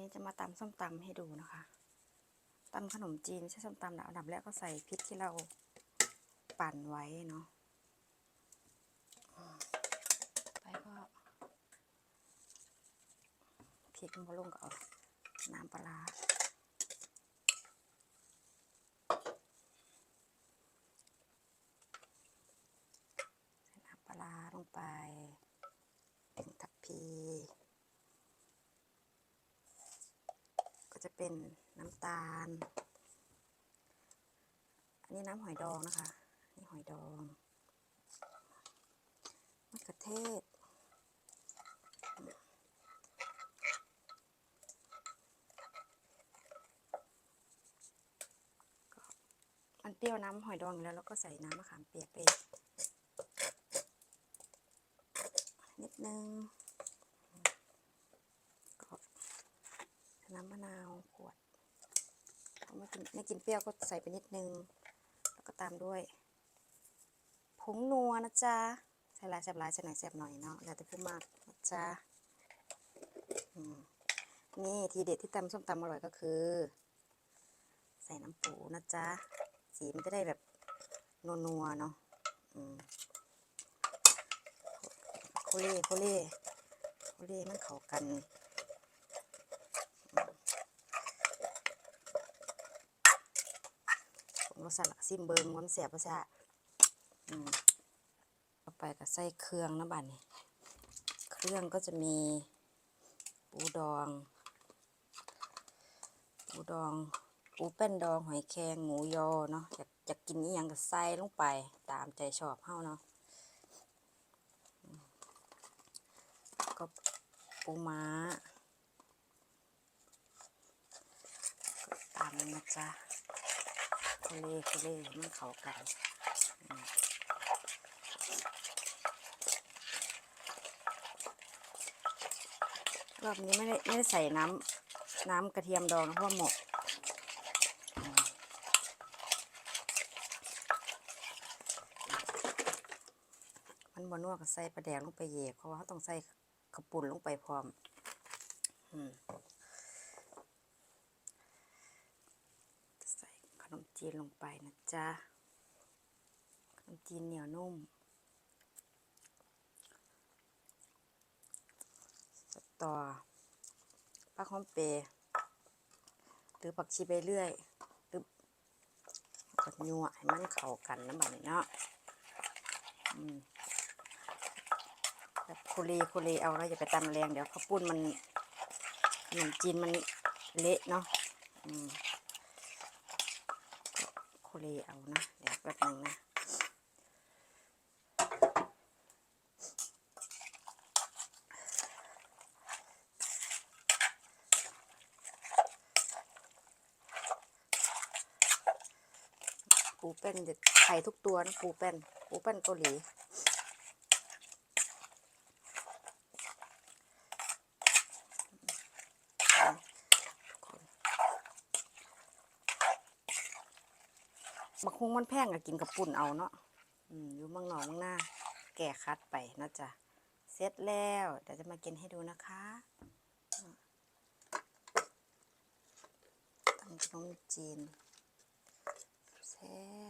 นี้จะมาตำส้มตำให้ดูนะคะตำขนมจีนไม่ใช่ส้มตำนะอันดับแรกก็ใส่พริกที่เราปั่นไว้เนาะไปก็พริกมันลงก็เอาน้ำปลาใส่น้ำปลาร้าลงไปผงทับพี ก็ จะเป็นน้ำตาล อันนี้น้ำหอยดองนะคะ นี่หอยดองมะเขือเทศมันเปรี้ยวน้ำหอยดองแล้วแล้วก็ใส่น้ำมะขามเปียกไปนิดนึงก็น้ำมะนาว ไม่กินเปรี้ยวก็ใส่ไปนิดนึง แล้วก็ตามด้วย ผงนัวนะจ๊ะใส่หลายแซ่บหลายใส่หน่อยแซ่บหน่อยเนาะแล้วแต่ผู้มากนะจ๊ะนี่ทีเด็ดที่ตำส้มตำอร่อยก็คือ ใส่น้ำปูนะจ๊ะ สีมันจะได้แบบนัวๆเนาะโคเล่โคเล่โคเล่มันเข้ากัน รสชาติซิมเบิร์มความแสบประชาอืมต่อไปก็ใส่เครื่องนะบัดนนี้เครื่องก็จะมีปูดอง ปูดอง ปูแป้นดอง หอยแครงหมูยอเนาะอยากอยากกินนี้ยังก็ใส่ลงไปตามใจชอบเฮาเนาะก็ปูม้าตามนะจ๊ะ เล่เล่มันเข้ากันรอบนี้ไม่ได้ไม่ได้ใส่น้ำน้ำกระเทียมดองนะเพราะว่าหมกมันบนนัวกใส่ปลาแดงลงไปเหยกเพราะว่าเขาต้องใส่กระปุ่นลงไปพร้อม อืมใส่ข นมจีนลงไปนะจ๊ะ ขนมจีนเหนียวนุ่มสตอปักหอมเปรหรือผักชีไปเรื่อยหรือกดยัวให้มันเข้ากันนะแบบนี้เนาะแบบคเลโคเลเอาแล้วอย่าไปตำแรงเดี๋ยวข้าวปุ้นมันขนมจีนมันเละเนาะอืม คเลเอานะ เดี๋ยวแป๊บนึงนะปูแป้นเด็ดไข่ทุกตัวนะปูแป้นปูแป้นเกาหลี บักฮุงมันแพงอะกินกับปุ่นเอาเนาะอืมอยู่เมืองนอกเมืองหน้า แก่คัดไปนะจ๊ะเสร็จแล้วเดี๋ยวจะมากินให้ดูนะคะตำขนมจีนแซ่บ